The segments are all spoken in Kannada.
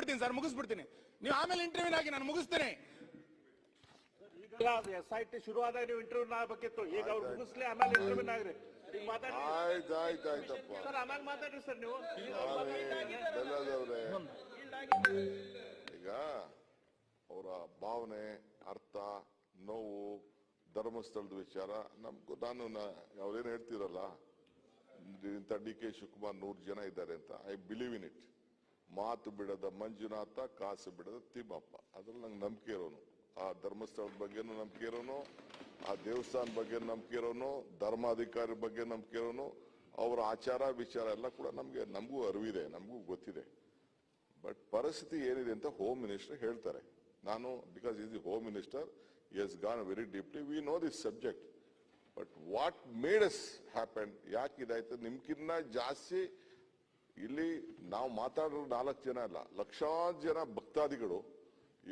ಮುಗಿಸ್ಬಿಡ್ತೀನಿ ಸರ್ ಮುಗಿಸ್ಬಿಡ್ತೀನಿ ನೀವು ಆಮೇಲೆ ಇಂಟರ್ವ್ಯೂ ಆಗಿ ನಾನು ಮುಗಿಸ್ತೇನೆ ಈಗ ಎಸ್ ಐ ಟಿ ಶುರು ಆದಾಗ ನೀವು ಇಂಟರ್ವ್ಯೂ ಆಗ್ಬೇಕಿತ್ತು ಈಗ ಅವ್ರು ಮುಗಿಸ್ಲಿ ಆಮೇಲೆ ಇಂಟರ್ವ್ಯೂ ಆಗ್ರಿ ಆಯ್ತು ಆಯ್ತು ಆಯ್ತಪ್ಪ ಸರ್ ಆಮೇಲೆ ಮಾತಾಡ್ರಿ ಸರ್ ನೀವು ಈಗ ಅವ್ರು ಬೆಲ್ಲದವ್ರೆ ಈಗ ಅವರ ಭಾವನೆ ಅರ್ಥ ನೋವು ಧರ್ಮಸ್ಥಳದ ವಿಚಾರ ನಮ್ಗೂ ನಾನು ಅವ್ರೇನು ಹೇಳ್ತಿರಲ್ಲ ಇಂಥ ಡಿ ಕೆ ಶಿವಕುಮಾರ್ ನೂರು ಜನ ಇದ್ದಾರೆ ಅಂತ ಐ ಬಿಲೀವ್ ಇನ್ ಇಟ್ ಮಾತು ಬಿಡದ ಮಂಜುನಾಥ, ಕಾಸು ಬಿಡದ ತಿಮ್ಮಪ್ಪ. ಅದ್ರಲ್ಲಿ ನಂಗೆ ನಂಬಿಕೆ ಇರೋನು. ಆ ಧರ್ಮಸ್ಥಳದ ಬಗ್ಗೆನೂ ನಂಬಿಕೆ ಇರೋನು, ಆ ದೇವಸ್ಥಾನ ಬಗ್ಗೆ ನಂಬಿಕೆ ಇರೋನು, ಧರ್ಮಾಧಿಕಾರಿ ಬಗ್ಗೆ ನಂಬಿಕೆ ಇರೋನು, ಅವರ ಆಚಾರ, ವಿಚಾರ ಎಲ್ಲ ಕೂಡ ನಮಗೆ, ನಮಗೂ ಅರಿವಿದೆ, ನಮಗೂ ಗೊತ್ತಿದೆ. ಬಟ್ ಪರಿಸ್ಥಿತಿ ಏನಿದೆ ಅಂತ ಹೋಮ್ ಮಿನಿಸ್ಟರ್ ಹೇಳ್ತಾರೆ. ನಾನು because is the home minister has gone very deeply we know this subject but what made us happen ಯಾಕೆ ಇದಾಯ್ತು ನಿಮ್ಕಿನ್ನ ಜಾಸ್ತಿ ಇಲ್ಲಿ ನಾವು ಮಾತಾಡೋ ನಾಲ್ಕು ಜನ ಅಲ್ಲ, ಲಕ್ಷಾಂತರ ಜನ ಭಕ್ತಾದಿಗಳು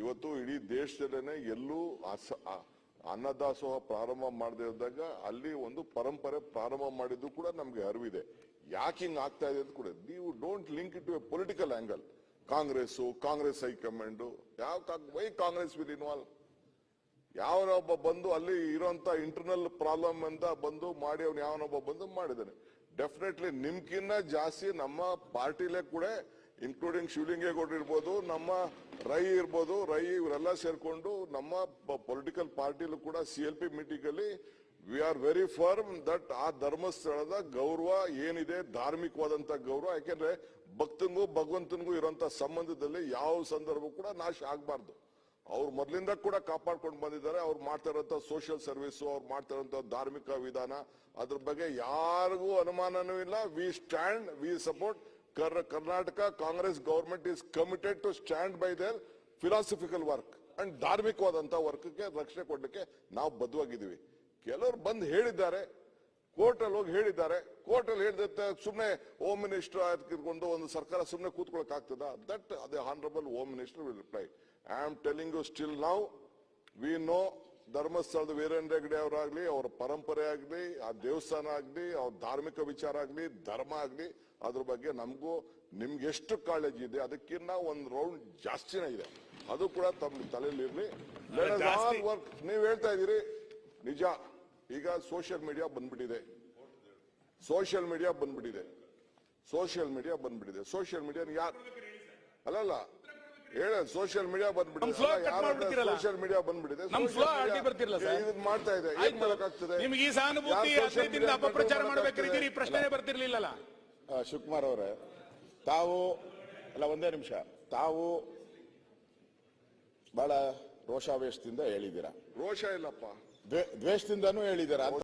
ಇವತ್ತು ಇಡೀ ದೇಶದಲ್ಲೇನೆ ಎಲ್ಲೂ ಅನ್ನದಾಸೋಹ ಪ್ರಾರಂಭ ಮಾಡದೇ ಇದ್ದಾಗ ಅಲ್ಲಿ ಒಂದು ಪರಂಪರೆ ಪ್ರಾರಂಭ ಮಾಡಿದ್ದು ಕೂಡ ನಮ್ಗೆ ಅರಿವಿದೆ. ಯಾಕೆ ಹಿಂಗ್ ಆಗ್ತಾ ಇದೆ ಅಂತ ಕೂಡ ನೀವು don't link it to a political angle Congress Congress high command, ಯಾವ ವೈ ಕಾಂಗ್ರೆಸ್ ವಿಲ್ ಇನ್ವಾಲ್ವ್ ಯಾವನೊಬ್ಬ ಬಂದು ಅಲ್ಲಿ ಇರೋಂತ ಇಂಟರ್ನಲ್ ಪ್ರಾಬ್ಲಮ್ ಅಂತ ಬಂದು ಮಾಡಿ ಅವ್ನು ಯಾವನೊಬ್ಬ ಬಂದು ಮಾಡಿದ್ದಾನೆ. ಡೆಫಿನೆಟ್ಲಿ ನಿಮ್ಕಿನ್ನ ಜಾಸ್ತಿ ನಮ್ಮ ಪಾರ್ಟಿಲೇ ಕೂಡ ಇನ್ಕ್ಲೂಡಿಂಗ್ ಶಿವಲಿಂಗೇಗೌಡ ಇರ್ಬೋದು ನಮ್ಮ ರೈ ಇರ್ಬೋದು ರೈ ಇವರೆಲ್ಲ ಸೇರ್ಕೊಂಡು ನಮ್ಮ ಪೊಲಿಟಿಕಲ್ ಪಾರ್ಟಿಲು ಕೂಡ ಸಿ ಎಲ್ ಪಿ ಮೀಟಿಂಗ್ ಅಲ್ಲಿ we are very firm that ಆ ಧರ್ಮಸ್ಥಳದ ಗೌರವ ಏನಿದೆ, ಧಾರ್ಮಿಕವಾದಂತ ಗೌರವ, ಯಾಕೆಂದ್ರೆ ಭಕ್ತನಿಗೂ ಭಗವಂತನಿಗೂ ಇರುವಂತ ಸಂಬಂಧದಲ್ಲಿ ಯಾವ ಸಂದರ್ಭ ಕೂಡ ನಾಶ ಆಗಬಾರ್ದು. ಅವ್ರು ಮೊದಲಿಂದ ಕೂಡ ಕಾಪಾಡ್ಕೊಂಡು ಬಂದಿದ್ದಾರೆ. ಅವ್ರು ಮಾಡ್ತಾ ಇರೋಂಥ ಸೋಷಿಯಲ್ ಸರ್ವಿಸ್ ಅವ್ರು ಮಾಡ್ತಾ ಧಾರ್ಮಿಕ ವಿಧಾನ, ಅದ್ರ ಬಗ್ಗೆ ಯಾರಿಗೂ ಅನುಮಾನನೂ ಇಲ್ಲ. We stand we support Karnataka Congress government is committed to stand by their philosophical work and ಧಾರ್ಮಿಕವಾದಂತ ವರ್ಕ್ಗೆ ರಕ್ಷಣೆ ಕೊಡ್ಲಿಕ್ಕೆ ನಾವು ಬದ್ಧವಾಗಿದ್ದೀವಿ. ಕೆಲವರು ಬಂದು ಹೇಳಿದ್ದಾರೆ ಕೋರ್ಟ್ ಅಲ್ಲಿ ಹೋಗಿ ಹೇಳಿದ್ದಾರೆ. ಕೋರ್ಟ್ ಅಲ್ಲಿ ಹೇಳಿದ ಸುಮ್ಮನೆ ಹೋಮ್ ಮಿನಿಸ್ಟರ್ ಆಯ್ತಿರ್ಕೊಂಡು ಒಂದು ಸರ್ಕಾರ ಸುಮ್ಮನೆ ಕೂತ್ಕೊಳಕ್ ಆಗ್ತದ? ದಟ್ ಅದೇ honourable home minister will reply I am telling you still now we know ಧರ್ಮಸ್ಥಳದ ವೀರೇಂದ್ರ ಹೆಗ್ಡೆ ಅವರಾಗ್ಲಿ ಅವರ ಪರಂಪರೆ ಆಗ್ಲಿ ಆ ದೇವಸ್ಥಾನ ಆಗ್ಲಿ ಅವ್ರ ಧಾರ್ಮಿಕ ವಿಚಾರ ಆಗ್ಲಿ ಧರ್ಮ ಆಗ್ಲಿ ಅದ್ರ ಬಗ್ಗೆ ನಮಗೂ ನಿಮ್ಗೆ ಎಷ್ಟು ಕಾಳಜಿ ಇದೆ ಅದಕ್ಕಿಂತ ಒಂದ್ ರೌಂಡ್ ಜಾಸ್ತಿನೇ ಇದೆ. ಅದು ಕೂಡ ತಮ್ಮ ತಲೆಯಲ್ಲಿ ಇರ್ಲಿ. ವರ್ಕ್ ನೀವ್ ಹೇಳ್ತಾ ಇದೀರಿ ನಿಜ. ಈಗ ಸೋಷಿಯಲ್ ಮೀಡಿಯಾ ಬಂದ್ಬಿಟ್ಟಿದೆ. ಸೋಷಿಯಲ್ ಮೀಡಿಯಾ ಬಂದ್ಬಿಟ್ಟಿದೆ. ಸೋಷಿಯಲ್ ಮೀಡಿಯಾ ಬಂದ್ಬಿಟ್ಟಿದೆ. ಸೋಷಿಯಲ್ ಮೀಡಿಯಾ ಯಾರು ಅಲ್ಲಲ್ಲ ಹೇಳ ಸೋಷಿಯಲ್ ಮೀಡಿಯಾ ಬಂದ್ಬಿಟ್ಟಿದೆ. ಸೋಷಿಯಲ್ ಮೀಡಿಯಾ ಬಂದ್ಬಿಟ್ಟಿದೆ. ಇದನ್ನ ಮಾಡ್ತಾ ಇದೆ. ಏನ್. ಮಾಡಕ್ಕಾಗ್ತದೆ? ನಿಮ್ಗೆ ಈ ಸಹಾನುಭೂತಿ ಅಪಪ್ರಚಾರ ಮಾಡ್ಬೇಕಿದ್ದೀರಿ? ಪ್ರಶ್ನೆ ಬರ್ತಿರ್ಲಿಲ್ಲಲ್ಲ. ಶಿವಕುಮಾರ್ ಅವರೇ ತಾವು ಅಲ್ಲ ಒಂದೇ ನಿಮಿಷ. ತಾವು ಬಹಳ ರೋಷಾವೇಶದಿಂದ ಹೇಳಿದ್ದೀರಾ? ರೋಷ ಇಲ್ಲಪ್ಪ. ದ್ವೇಷದಿಂದನೂ ಹೇಳಿದ್ದಾರೆ